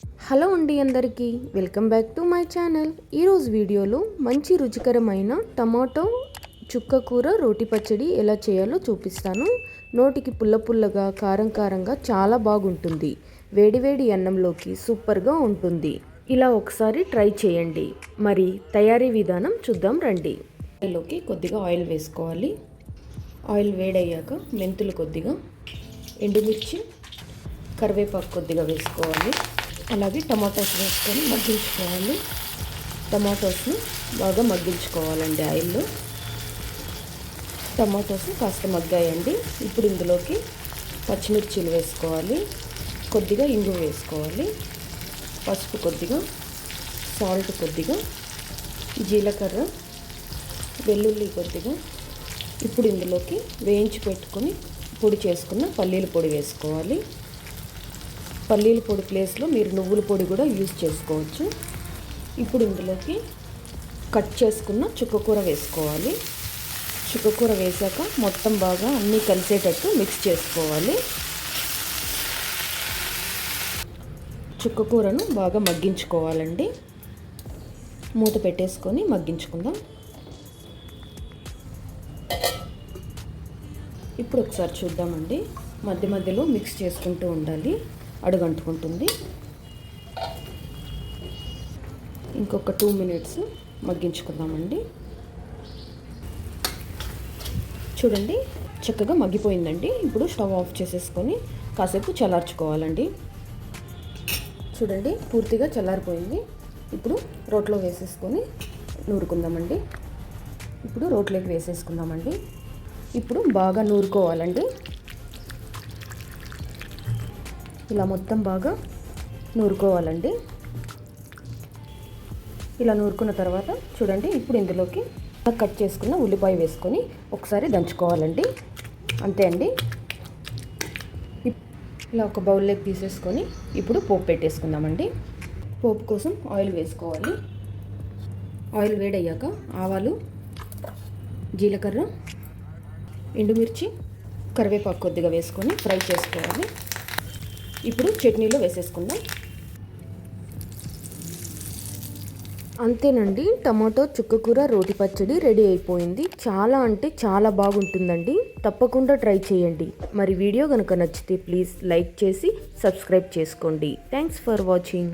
Hello అండి అందరికీ welcome back to my channel. ఈరోజు వీడియోలో మంచి రుచికరమైన టమాటో చుక్క కూర రోటి పచ్చడి ఎలా చేయాలో చూపిస్తాను. నోటికి పుల్ల పుల్లగా కారం కారంగా చాలా బాగుంటుంది. వేడివేడి అన్నంలోకి సూపర్గా ఉంటుంది. ఇలా ఒకసారి ట్రై చేయండి. మరి తయారీ విధానం చూద్దాం రండి. లోకి కొద్దిగా ఆయిల్ వేసుకోవాలి. ఆయిల్ వేడయ్యాక మెంతులు కొద్దిగా ఎండుమిర్చి కరివేపాకు కొద్దిగా వేసుకోవాలి. అలాగే టమాటోస్ వేసుకొని మగ్గించుకోవాలి. టమాటోస్ని బాగా మగ్గించుకోవాలండి ఆయిల్లో. టమాటోస్ కాస్త మగ్గాయండి. ఇప్పుడు ఇందులోకి పచ్చిమిర్చీలు వేసుకోవాలి. కొద్దిగా ఇంగు వేసుకోవాలి. పసుపు కొద్దిగా సాల్ట్ కొద్దిగా జీలకర్ర వెల్లుల్లి కొద్దిగా. ఇప్పుడు ఇందులోకి వేయించి పెట్టుకొని పొడి చేసుకున్న పల్లీల పొడి వేసుకోవాలి. పల్లీల పొడి ప్లేస్లో మీరు నువ్వుల పొడి కూడా యూజ్ చేసుకోవచ్చు. ఇప్పుడు ఇందులోకి కట్ చేసుకున్న చుక్కకూర వేసుకోవాలి. చుక్కకూర వేసాక మొత్తం బాగా అన్నీ కలిసేటట్టు మిక్స్ చేసుకోవాలి. చుక్కకూరను బాగా మగ్గించుకోవాలండి. మూత పెట్టేసుకొని మగ్గించుకుందాం. ఇప్పుడు ఒకసారి చూద్దామండి. మధ్య మధ్యలో మిక్స్ చేసుకుంటూ ఉండాలి. అడుగంటుకుంటుంది. ఇంకొక టూ మినిట్స్ మగ్గించుకుందామండి. చూడండి చక్కగా మగ్గిపోయిందండి. ఇప్పుడు స్టవ్ ఆఫ్ చేసేసుకొని కాసేపు చల్లార్చుకోవాలండి. చూడండి పూర్తిగా చల్లారిపోయింది. ఇప్పుడు రోట్లో వేసేసుకొని నూరుకుందామండి. ఇప్పుడు రోట్లోకి వేసేసుకుందామండి. ఇప్పుడు బాగా నూరుకోవాలండి. ఇలా మొత్తం బాగా నూరుకోవాలండి. ఇలా నూరుకున్న తర్వాత చూడండి ఇప్పుడు ఇందులోకి కట్ చేసుకున్న ఉల్లిపాయ వేసుకొని ఒకసారి దంచుకోవాలండి. అంతే అండి. ఇలా ఒక బౌల్లోకి తీసేసుకొని ఇప్పుడు పోపు పెట్టేసుకుందామండి. పోపు కోసం ఆయిల్ వేసుకోవాలి. ఆయిల్ వేడయ్యాక ఆవాలు జీలకర్ర ఎండుమిర్చి కరివేపాకు కొద్దిగా వేసుకొని ఫ్రై చేసుకోవాలి. ఇప్పుడు చట్నీలో వేసేసుకుందాం. అంతేనండి టమాటో చుక్కకూర రోటి పచ్చడి రెడీ అయిపోయింది. చాలా అంటే చాలా బాగుంటుందండి. తప్పకుండా ట్రై చేయండి. మరి వీడియో కనుక నచ్చితే ప్లీజ్ లైక్ చేసి సబ్స్క్రైబ్ చేసుకోండి. Thanks for watching.